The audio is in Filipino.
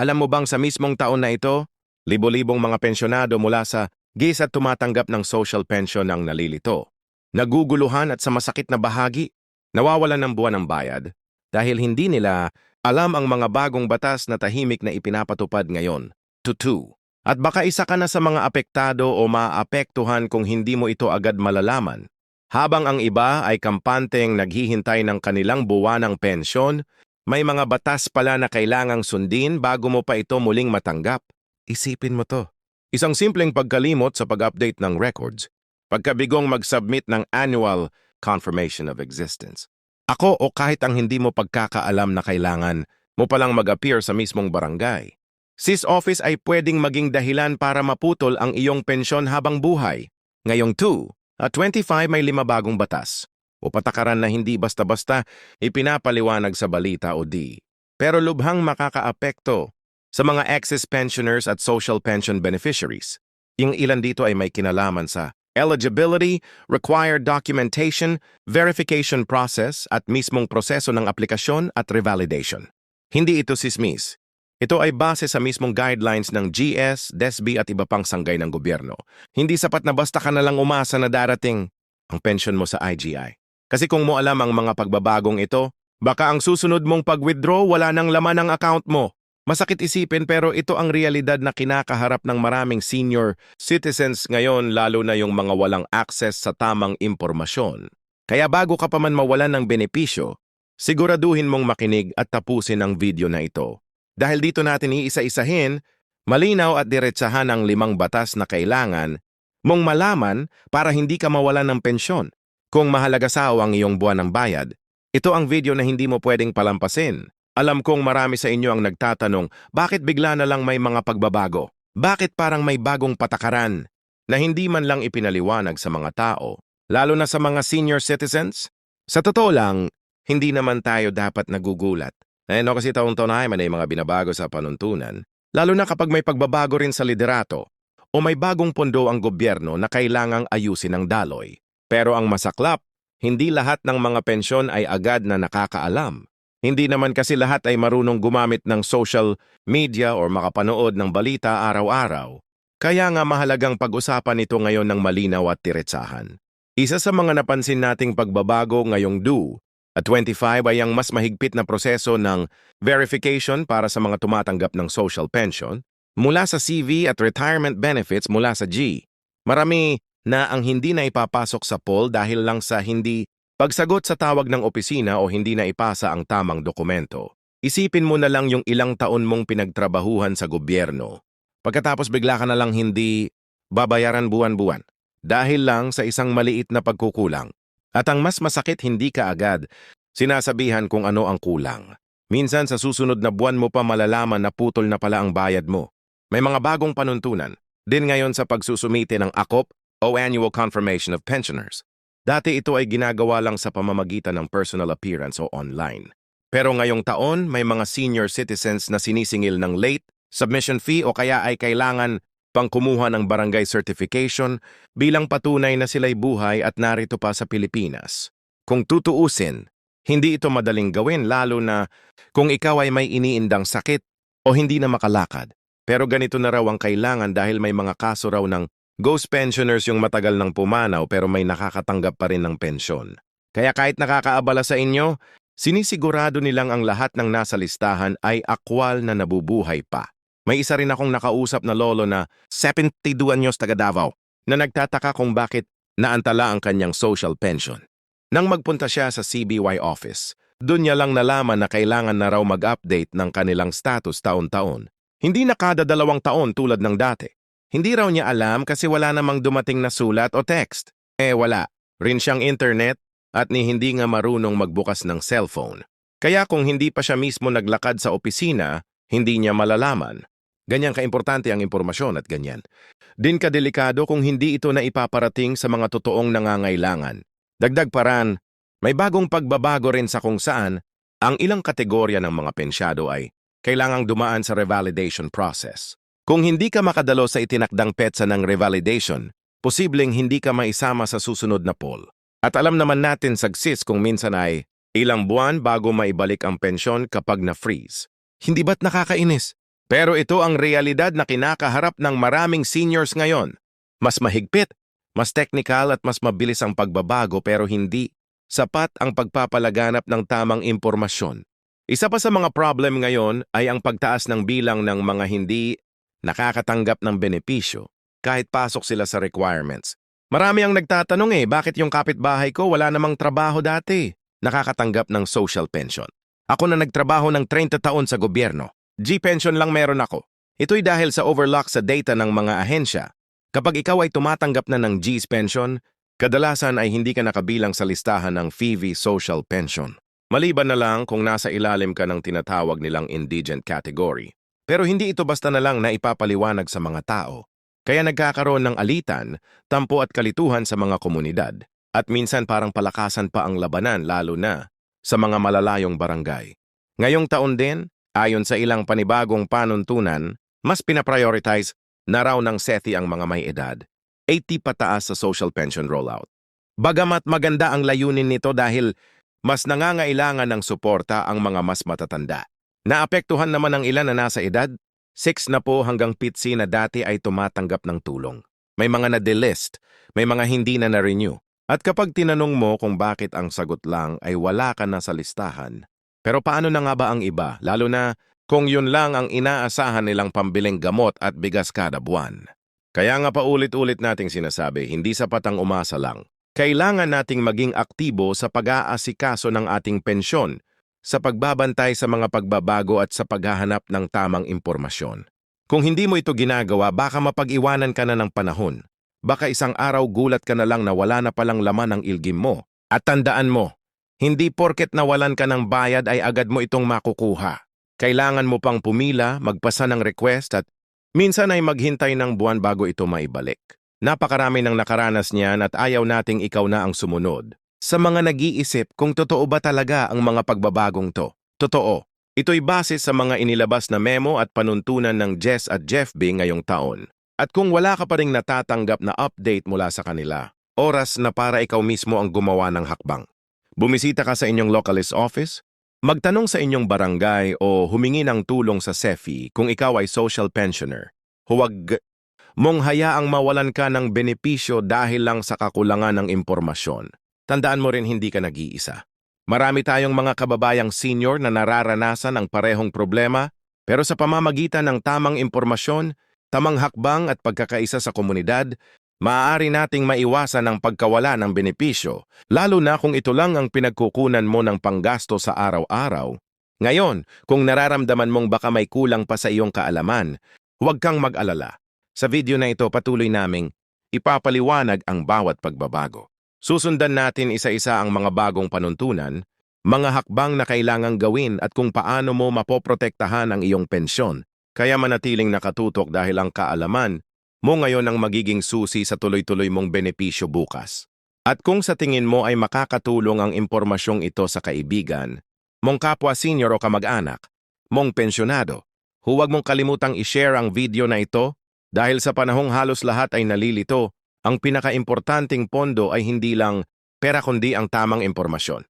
Alam mo bang sa mismong taon na ito, libo-libong mga pensyonado mula sa GIS at tumatanggap ng social pension ang nalilito. Naguguluhan at sa masakit na bahagi, nawawalan ng buwan ng bayad dahil hindi nila alam ang mga bagong batas na tahimik na ipinapatupad ngayon. Tutu. At baka isa ka na sa mga apektado o maapektuhan kung hindi mo ito agad malalaman. Habang ang iba ay kampanteng naghihintay ng kanilang buwanang pensyon, may mga batas pala na kailangang sundin bago mo pa ito muling matanggap. Isipin mo to. Isang simpleng pagkalimot sa pag-update ng records, pagkabigong mag-submit ng annual confirmation of existence. Ako o kahit ang hindi mo pagkakaalam na kailangan mo palang mag-appear sa mismong barangay. Sis office ay pwedeng maging dahilan para maputol ang iyong pensyon habang buhay. Ngayong 2, at 25 may lima bagong batas o patakaran na hindi basta-basta ipinapaliwanag sa balita o di. Pero lubhang makakaapekto sa mga excess pensioners at social pension beneficiaries. Yung ilan dito ay may kinalaman sa eligibility, required documentation, verification process at mismong proseso ng aplikasyon at revalidation. Hindi ito sismis. Ito ay base sa mismong guidelines ng GS, DESB at iba pang sanggay ng gobyerno. Hindi sapat na basta ka na lang umasa na darating ang pension mo sa IGI. Kasi kung mo alam ang mga pagbabagong ito, baka ang susunod mong pag-withdraw wala nang laman ang account mo. Masakit isipin pero ito ang realidad na kinakaharap ng maraming senior citizens ngayon lalo na yung mga walang access sa tamang impormasyon. Kaya bago ka pa man mawalan ng benepisyo, siguraduhin mong makinig at tapusin ang video na ito. Dahil dito natin iisa-isahin, malinaw at diretsahan ang limang batas na kailangan mong malaman para hindi ka mawalan ng pensyon. Kung mahalaga sa ang iyong buwan ng bayad, ito ang video na hindi mo pwedeng palampasin. Alam kong marami sa inyo ang nagtatanong, bakit bigla na lang may mga pagbabago? Bakit parang may bagong patakaran na hindi man lang ipinaliwanag sa mga tao, lalo na sa mga senior citizens? Sa totoo lang, hindi naman tayo dapat nagugulat. Eh no kasi taon-taon ay may mga binabago sa panuntunan, lalo na kapag may pagbabago rin sa liderato o may bagong pondo ang gobyerno na kailangang ayusin ng daloy. Pero ang masaklap, hindi lahat ng mga pensyon ay agad na nakakaalam. Hindi naman kasi lahat ay marunong gumamit ng social media or makapanood ng balita araw-araw. Kaya nga mahalagang pag-usapan ito ngayon ng malinaw at tiretsahan. Isa sa mga napansin nating pagbabago ngayong due at 25 ay ang mas mahigpit na proseso ng verification para sa mga tumatanggap ng social pension mula sa CV at retirement benefits mula sa G. Marami na ang hindi na ipapasok sa poll dahil lang sa hindi pagsagot sa tawag ng opisina o hindi na ipasa ang tamang dokumento. Isipin mo na lang yung ilang taon mong pinagtrabahuhan sa gobyerno. Pagkatapos bigla ka na lang hindi babayaran buwan-buwan dahil lang sa isang maliit na pagkukulang. At ang mas masakit hindi ka agad, sinasabihan kung ano ang kulang. Minsan sa susunod na buwan mo pa malalaman na putol na pala ang bayad mo. May mga bagong panuntunan, din ngayon sa pagsusumite ng AKOP o Annual Confirmation of Pensioners. Dati ito ay ginagawa lang sa pamamagitan ng personal appearance o online. Pero ngayong taon, may mga senior citizens na sinisingil ng late, submission fee o kaya ay kailangan pang kumuha ng barangay certification bilang patunay na sila'y buhay at narito pa sa Pilipinas. Kung tutuusin, hindi ito madaling gawin lalo na kung ikaw ay may iniindang sakit o hindi na makalakad. Pero ganito na raw ang kailangan dahil may mga kaso raw ng ghost pensioners yung matagal nang pumanaw pero may nakakatanggap pa rin ng pensyon. Kaya kahit nakakaabala sa inyo, sinisigurado nilang ang lahat ng nasa listahan ay akwal na nabubuhay pa. May isa rin akong nakausap na lolo na 72 anyos taga Davao na nagtataka kung bakit naantala ang kanyang social pension. Nang magpunta siya sa CBY office, doon niya lang nalaman na kailangan na raw mag-update ng kanilang status taon-taon. Hindi na kada dalawang taon tulad ng dati. Hindi raw niya alam kasi wala namang dumating na sulat o text. Eh wala, rin siyang internet at ni hindi nga marunong magbukas ng cellphone. Kaya kung hindi pa siya mismo naglakad sa opisina, hindi niya malalaman. Ganyan kaimportante ang impormasyon at ganyan. Din kadelikado kung hindi ito na ipaparating sa mga totoong nangangailangan. Dagdag paran, may bagong pagbabago rin sa kung saan ang ilang kategorya ng mga pensyado ay kailangang dumaan sa revalidation process. Kung hindi ka makadalo sa itinakdang petsa ng revalidation, posibleng hindi ka maisama sa susunod na poll. At alam naman natin sa GSIS kung minsan ay ilang buwan bago maibalik ang pensyon kapag na-freeze. Hindi ba't nakakainis? Pero ito ang realidad na kinakaharap ng maraming seniors ngayon. Mas mahigpit, mas technical at mas mabilis ang pagbabago pero hindi sapat ang pagpapalaganap ng tamang impormasyon. Isa pa sa mga problem ngayon ay ang pagtaas ng bilang ng mga hindi nakakatanggap ng benepisyo kahit pasok sila sa requirements. Marami ang nagtatanong eh, bakit yung kapitbahay ko wala namang trabaho dati? Nakakatanggap ng social pension. Ako na nagtrabaho ng 30 taon sa gobyerno. G-pension lang meron ako. Ito'y dahil sa overlock sa data ng mga ahensya. Kapag ikaw ay tumatanggap na ng G's pension, kadalasan ay hindi ka nakabilang sa listahan ng FIVI Social Pension. Maliban na lang kung nasa ilalim ka ng tinatawag nilang indigent category. Pero hindi ito basta na lang na ipapaliwanag sa mga tao. Kaya nagkakaroon ng alitan, tampo at kalituhan sa mga komunidad. At minsan parang palakasan pa ang labanan lalo na sa mga malalayong barangay. Ngayong taon din, ayon sa ilang panibagong panuntunan, mas pinaprioritize na raw ng SETI ang mga may edad. 80 pataas sa social pension rollout. Bagamat maganda ang layunin nito dahil mas nangangailangan ng suporta ang mga mas matatanda. Naapektuhan naman ang ilan na nasa edad, 6 na po hanggang pitsi na dati ay tumatanggap ng tulong. May mga na-delist, may mga hindi na na-renew. At kapag tinanong mo kung bakit ang sagot lang ay wala ka na sa listahan, pero paano na nga ba ang iba, lalo na kung yun lang ang inaasahan nilang pambiling gamot at bigas kada buwan? Kaya nga paulit-ulit nating sinasabi, hindi sapat ang umasa lang. Kailangan nating maging aktibo sa pag-aasikaso ng ating pensyon, sa pagbabantay sa mga pagbabago at sa paghahanap ng tamang impormasyon. Kung hindi mo ito ginagawa, baka mapag-iwanan ka na ng panahon. Baka isang araw gulat ka na lang na wala na palang laman ang ilgim mo. At tandaan mo, hindi porket nawalan ka ng bayad ay agad mo itong makukuha. Kailangan mo pang pumila, magpasa ng request at minsan ay maghintay ng buwan bago ito maibalik. Napakarami ng nakaranas niyan at ayaw nating ikaw na ang sumunod. Sa mga nag-iisip kung totoo ba talaga ang mga pagbabagong to. Totoo. Ito'y base sa mga inilabas na memo at panuntunan ng Jess at Jeff B ngayong taon. At kung wala ka pa ring natatanggap na update mula sa kanila, oras na para ikaw mismo ang gumawa ng hakbang. Bumisita ka sa inyong localist office, magtanong sa inyong barangay o humingi ng tulong sa SEFI kung ikaw ay social pensioner. Huwag mong hayaang mawalan ka ng benepisyo dahil lang sa kakulangan ng impormasyon. Tandaan mo rin hindi ka nag-iisa. Marami tayong mga kababayang senior na nararanasan ang parehong problema, pero sa pamamagitan ng tamang impormasyon, tamang hakbang at pagkakaisa sa komunidad, maaari nating maiwasan ang pagkawala ng benepisyo, lalo na kung ito lang ang pinagkukunan mo ng panggasto sa araw-araw. Ngayon, kung nararamdaman mong baka may kulang pa sa iyong kaalaman, huwag kang mag-alala. Sa video na ito patuloy naming ipapaliwanag ang bawat pagbabago. Susundan natin isa-isa ang mga bagong panuntunan, mga hakbang na kailangang gawin at kung paano mo mapoprotektahan ang iyong pensyon. Kaya manatiling nakatutok dahil ang kaalaman mo ngayon ang magiging susi sa tuloy-tuloy mong benepisyo bukas. At kung sa tingin mo ay makakatulong ang impormasyong ito sa kaibigan, mong kapwa senior o kamag-anak, mong pensyonado, huwag mong kalimutang i-share ang video na ito dahil sa panahong halos lahat ay nalilito, ang pinakaimportanteng pondo ay hindi lang pera kundi ang tamang impormasyon.